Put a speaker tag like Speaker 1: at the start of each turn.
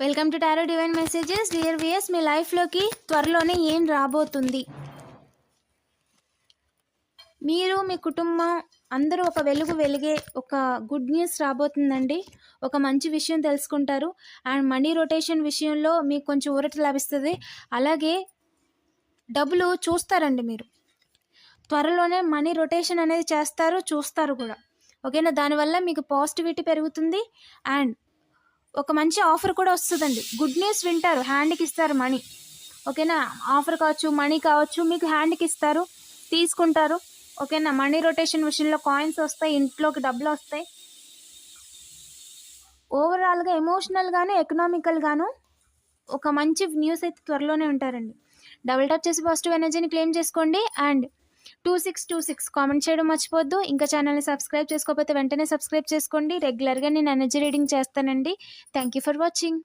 Speaker 1: Welcome to tarot divine messages. Dear వియస్ మీ లైఫ్లోకి త్వరలోనే ఏం రాబోతుంది? మీరు మీ కుటుంబం అందరూ ఒక వెలుగు వెలిగే ఒక గుడ్ న్యూస్ రాబోతుందండి. ఒక మంచి విషయం తెలుసుకుంటారు. అండ్ మనీ రొటేషన్ విషయంలో మీకు కొంచెం ఊరట లభిస్తుంది. అలాగే డబ్బులు చూస్తారండి మీరు. త్వరలోనే మనీ రొటేషన్ అనేది చేస్తారు చూస్తారు కూడా. ఓకేనా? దానివల్ల మీకు పాజిటివిటీ పెరుగుతుంది. అండ్ ఒక మంచి ఆఫర్ కూడా వస్తుందండి. గుడ్ న్యూస్ వింటారు హ్యాండ్కి ఇస్తారు మనీ. ఓకేనా? ఆఫర్ కావచ్చు మనీ కావచ్చు మీకు హ్యాండ్కి ఇస్తారు తీసుకుంటారు. ఓకేనా? మనీ రొటేషన్ విషయంలో కాయిన్స్ వస్తాయి ఇంట్లోకి డబ్బులు వస్తాయి. ఓవరాల్గా ఎమోషనల్గాను ఎకనామికల్గాను ఒక మంచి న్యూస్ అయితే త్వరలోనే ఉంటారండి డబుల్ టాప్ చేసి పాజిటివ్ ఎనర్జీని క్లెయిమ్ చేసుకోండి and two six two six comment చేయడం మర్చిపోద్దు ఇంకా ఛానల్ని సబ్స్క్రైబ్ చేసుకోకపోతే వెంటనే సబ్స్క్రైబ్ చేసుకోండి. రెగ్యులర్గా నేను ఎనర్జీ రీడింగ్ చేస్తానండి. Thank you for watching